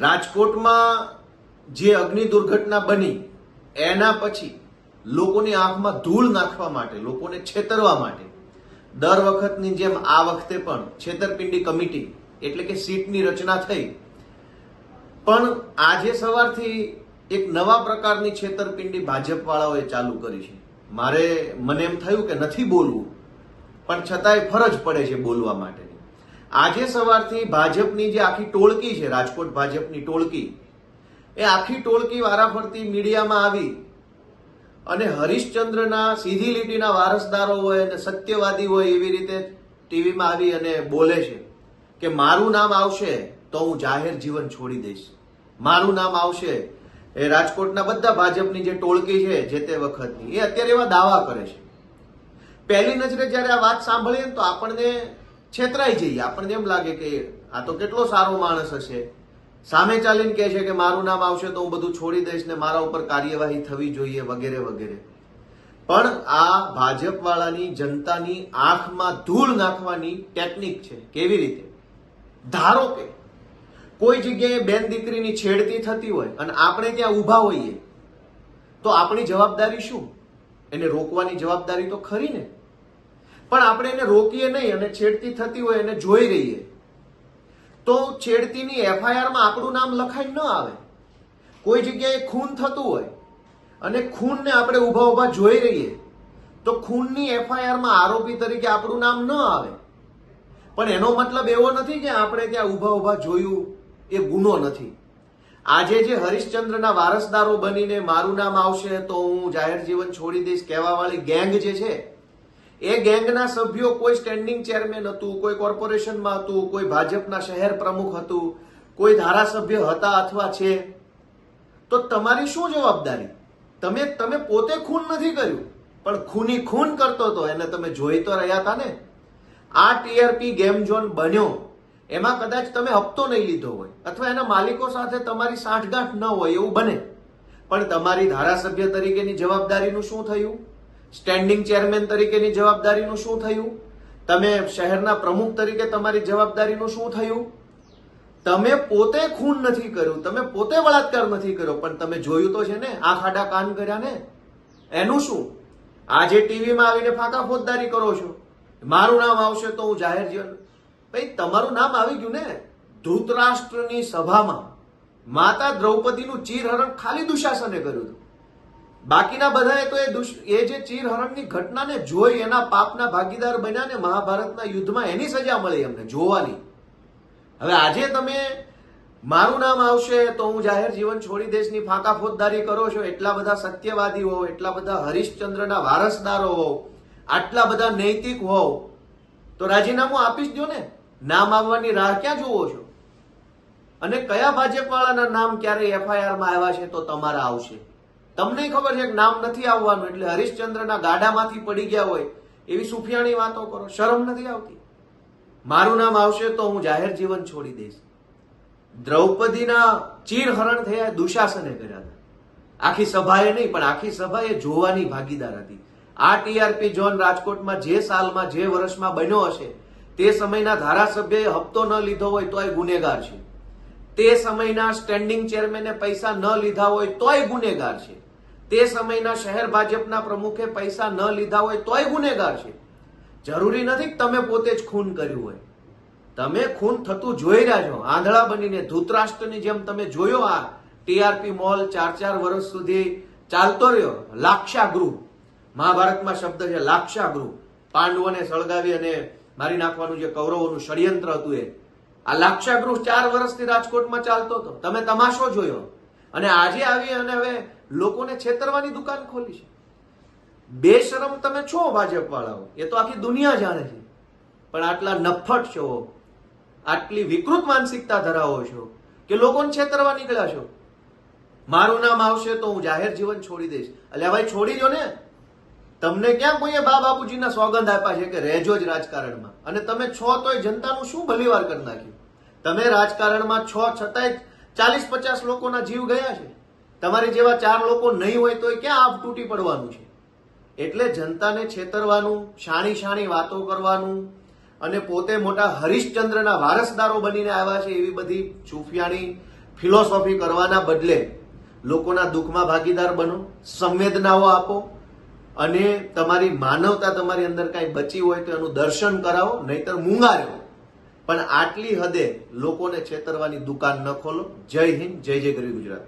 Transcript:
રાજકોટમાં જે અગ્નિ દુર્ઘટના બની, એના પછી લોકોની આંખમાં ધૂળ નાખવા માટે, લોકોને છેતરવા માટે, દર વખતની જેમ આ વખતે પણ છેતરપિંડી કમિટી, એટલે કે સીટની રચના થઈ. પણ આજે સવારથી એક નવા પ્રકારની છેતરપિંડી ભાજપવાળાઓએ ચાલુ કરી છે. મારે, મને એમ થયું કે નથી બોલવું, પણ છતાંય ફરજ પડે છે બોલવા માટેની આજે સવારથી ભાજપની જે આખી ટોળકી છે, રાજકોટ ભાજપની ટોળકી, એ આખી ટોળકી વારાફરતી મીડિયામાં આવી અને હરિશ્ચંદ્રના સીધી લીટીના વારસદારો હોય અને સત્યવાદી હોય એવી રીતે ટીવીમાં આવી અને બોલે છે કે મારું નામ આવશે તો હું જાહેર જીવન છોડી દઈશ. મારું નામ આવશે એ રાજકોટના બધા ભાજપની જે ટોળકી છે, જે તે વખતની, એ અત્યારે એવા દાવા કરે છે. પહેલી નજરે જ્યારે આ વાત સાંભળીએ તો આપણને છેતરાઈ જઈએ. આપણને એમ લાગે કે આ તો કેટલો સારો માણસ હશે. સામે ચાલીને કહે છે કે મારું નામ આવશે તો હું બધું છોડી દઈશ ને મારા ઉપર કાર્યવાહી થવી જોઈએ વગેરે વગેરે. પણ આ ભાજપ વાળાની જનતાની આંખમાં ધૂળ નાખવાની ટેકનિક છે. કેવી રીતે? ધારો કે કોઈ જગ્યાએ બેન દીકરીની છેડતી થતી હોય અને આપણે ત્યાં ઊભા હોઈએ, તો આપણી જવાબદારી શું? એને રોકવાની જવાબદારી તો ખરી ને. પણ આપણે એને રોકીએ નહીં અને છેડતી થતી હોય એને જોઈ રહીએ. તો છેડતીની એફઆઈઆરમાં આપણું નામ લખાઈ ન આવે. કોઈ જગ્યાએ ખૂન થતું હોય અને ખૂનને આપણે ઊભા ઊભા જોઈ રહીએ, તો ખૂનની એફઆઈઆરમાં આરોપી તરીકે આપણું નામ ન આવે. પણ એનો મતલબ એવો નથી કે આપણે ત્યાં ઊભા ઊભા જોયું એ ગુનો નથી. આજે જે હરિશ્ચંદ્રના વારસદારો બનીને મારું નામ આવશે તો હું જાહેર જીવન છોડી દઈશ કહેવાવાળી ગેંગ જે છે એ ગેંગના સભ્યો કોઈ સ્ટેન્ડિંગ ચેરમેન હતું, કોઈ કોર્પોરેશનમાં હતું, કોઈ ભાજપના શહેર પ્રમુખ હતું, કોઈ ધારાસભ્ય હતા અથવા છે. તો તમારી શું જવાબદારી? તમે તમે પોતે ખૂન નથી કર્યું, પણ ખૂની ખૂન કરતો હતો, એને તમે જોઈ તો રહ્યા હતા ને. આ ટીઆરપી ગેમ ઝોન બન્યો, એમાં કદાચ તમે હપ્તો નહીં લીધો હોય, અથવા એના માલિકો સાથે તમારી સાંઠગાંઠ ન હોય એવું બને. પણ તમારી ધારાસભ્ય તરીકેની જવાબદારીનું શું થયું? સ્ટેન્ડિંગ ચેરમેન તરીકેની જવાબદારીનું શું થયું? તમે શહેરના પ્રમુખ તરીકે તમારી જવાબદારીનું શું થયું? તમે પોતે ખૂન નથી કર્યું, તમે પોતે બળાત્કાર નથી કર્યો, પણ તમે જોયું તો છે ને, આ ખાડા કાન કર્યા ને? એનું શું? આજે ટીવીમાં આવીને ફાંકા ફોજદારી કરો છો. મારું નામ આવશે તો હું જાહેર જીવન ભાઈ, તમારું નામ આવી ગયું ને? ધૃતરાષ્ટ્રની સભામાં માતા દ્રૌપદીનું ચીરહરણ ખાલી દુશાસને કર્યું હતું. બાકીના બધાએ તો એ એ જે ચીરહરણની ઘટનાને જોઈ એના પાપના ભાગીદાર બન્યા ને મહાભારતના યુદ્ધમાં એની સજા મળી એમને જોવાની. હવે આજે તમે મારું નામ આવશે તો હું જાહેર જીવન છોડી દેશની ફાંકા ફોજદારી કરો છો, એટલા બધા સત્યવાદી હોવ એટલા બધા હરિશ્ચંદ્રના વારસદારો હોવ આટલા બધા નૈતિક હોવ તો રાજીનામું આપી જ દો ને. નામ આવવાની રાહ ક્યાં જુઓ છો? અને કયા ભાજપવાળાના નામ ક્યારે એફઆઈઆરમાં આવ્યા છે તો તમારા આવશે? તમને ખબર છે કે નામ નથી આવવાનું એટલે હરિશ્ચંદ્રના ગાડામાંથી પડી ગયા હોય એવી સુફિયાણી વાતો કરો, શરમ નથી આવતી? મારું નામ આવશે તો હું જાહેર જીવન છોડી દઈશ. દ્રૌપદીના ચીરહરણ થયા, દુશાસને કર્યા હતા. આખી સભાએ નહીં, પણ આખી સભાએ જોવાની ભાગીદાર હતી. આ ટીઆરપી ઝોન રાજકોટમાં જે સાલમાં, જે વર્ષમાં બન્યો હશે, તે સમયના ધારાસભ્યએ હપ્તો ન લીધો હોય તો એ ગુનેગાર છે. તે સમયના સ્ટેન્ડિંગ ચેરમેને પૈસા ન લીધા હોય તોય ગુનેગાર છે. તે સમયના શહેર ભાજપના પ્રમુખે પૈસા ન લીધા હોય તોય ગુનેગાર છે. જરૂરી નથી તમે પોતે જ ખૂન કર્યું હોય. તમે ખૂન થતું જોઈ રહ્યા છો. આંધળા બનીને ધૂતરાષ્ટ્રની જેમ તમે જોયો આ ટીઆરપી મોલ ચાર ચાર વર્ષ સુધી ચાલતો રહ્યો. લાક્ષાગૃહ મહાભારતમાં શબ્દ છે લાક્ષાગૃહ પાંડવોને સળગાવી અને મારી નાખવાનું જે કૌરવોનું ષડયંત્ર હતું એ આ લાક્ષાગૃહ ચાર વર્ષથી રાજકોટમાં ચાલતો હતો. તમે તમાશો જોયો. અને આજે આવી અને હવે લોકોને છેતરવાની દુકાન ખોલી છે. બેશરમ તમે છો ભાજપ વાળાઓ એ તો આખી દુનિયા જાણે છે. પણ આટલા નફટ છો. આટલી વિકૃત માનસિકતા ધરાવો છો કે લોકોને છેતરવા નીકળ્યા છો. મારું નામ આવશે તો હું જાહેર જીવન છોડી દઈશ. એટલે ભાઈ, છોડી દો ને. તમને ક્યાં કોઈએ બા બાપુજીના સોગંદ આપ્યા છે કે રહેજો જ રાજકારણમાં? અને તમે છો તોય જનતાનું શું ભલીવાર કરી નાખ્યું? તમે રાજકારણમાં છો છતાંય ચાલીસ પચાસ લોકોના જીવ ગયા છે. તમારી જેવા ચાર લોકો નહીં હોય તોય ક્યાં આપ તૂટી પડવાનું છે? એટલે જનતાને છેતરવાનું શાણી શાણી વાતો કરવાનું અને પોતે મોટા હરિશ્ચંદ્રના વારસદારો બનીને આવ્યા છે એવી બધી ચૂફિયાણી ફિલોસોફી કરવાના બદલે લોકોના દુઃખમાં ભાગીદાર બનો, સંવેદનાઓ આપો અને તમારી માનવતા તમારી અંદર કાંઈ બચી હોય તો એનું દર્શન કરાવો, નહીતર મૂંગા રહો પણ આટલી હદે લોકોને છેતરવાની દુકાન ન ખોલો. જય હિન્દ, જય જય ગરવી ગુજરાત.